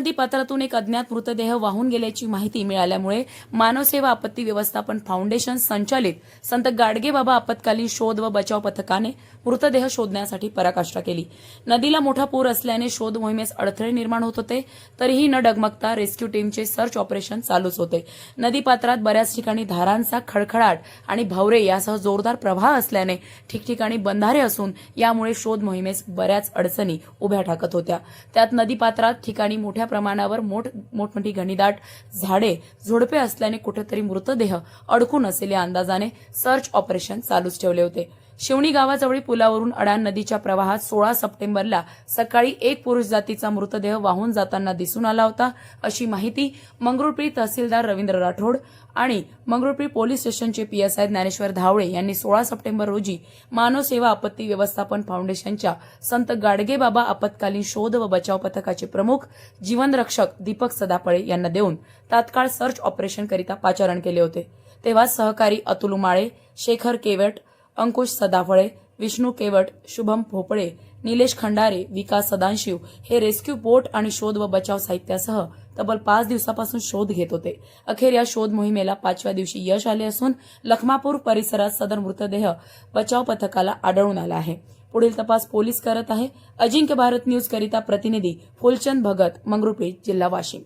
नदी पात्रातून एक अज्ञात मृतदेह वाहून गेल्याची माहिती मिळाल्यामुळे मानवसेवा आपत्ती व्यवस्थापन फाउंडेशन संचालित संत गाडगेबाबा आपत्कालीन शोध व बचाव पथकाने मृतदेह शोधण्यासाठी पराकाष्ठा केली. नदीला मोठा पूर असल्याने शोध मोहिमेस अडथळे निर्माण होत होते. तरीही न डगमगता रेस्क्यू टीमचे सर्च ऑपरेशन चालूच होते. नदीपात्रात बऱ्याच ठिकाणी धारांचा खडखडाट आणि भावरे यासह जोरदार प्रवाह असल्याने ठिकठिकाणी बंधारे असून यामुळे शोध मोहिमेस बऱ्याच अडचणी उभ्या ठाकत होत्या. त्यात नदीपात्रात ठिकाणी मोठ्या प्रमाणावर मोठ मोठमोठी घणीदाट झाडे झुडपे असल्याने कुठेतरी मृतदेह अडकून असेल या अंदाजाने सर्च ऑपरेशन चालूच ठेवले होते. शिवणी गावाजवळी पुलावरून अडाण नदीच्या प्रवाहात सोळा सप्टेंबरला सकाळी एक पुरुष जातीचा मृतदेह वाहून जाताना दिसून आला होता. अशी माहिती मंगरुळपी तहसीलदार रवींद्र राठोड आणि मंगरुळपी पोलीस स्टेशनचे पीएसआय ज्ञानेश्वर धावळे यांनी सोळा सप्टेंबर रोजी मानव सेवा आपत्ती व्यवस्थापन फाउंडेशनच्या संत गाडगेबाबा आपत्कालीन शोध व बचाव पथकाचे प्रमुख जीवनरक्षक दीपक सदापळे यांना देऊन तात्काळ सर्च ऑपरेशनकरिता पाचारण केले होते. तेव्हा सहकारी अतुल उमाळे शेखर केवट अंकुश सदाफळे विष्णू केवट शुभम भोपळे निलेश खंडारे विकास सदांशिव हे रेस्क्यू बोट आणि शोध व बचाव साहित्यासह तब्बल पाच दिवसापासून शोध घेत होते. अखेर या शोध मोहिमेला पाचव्या दिवशी यश आले असून लखमापूर परिसरात सदर मृतदेह बचाव पथकाला आढळून आला आहे. पुढील तपास पोलीस करत आहे. अजिंक्य भारत न्यूज करिता प्रतिनिधी फुलचंद भगत मंगरुपे जिल्हा वाशिम.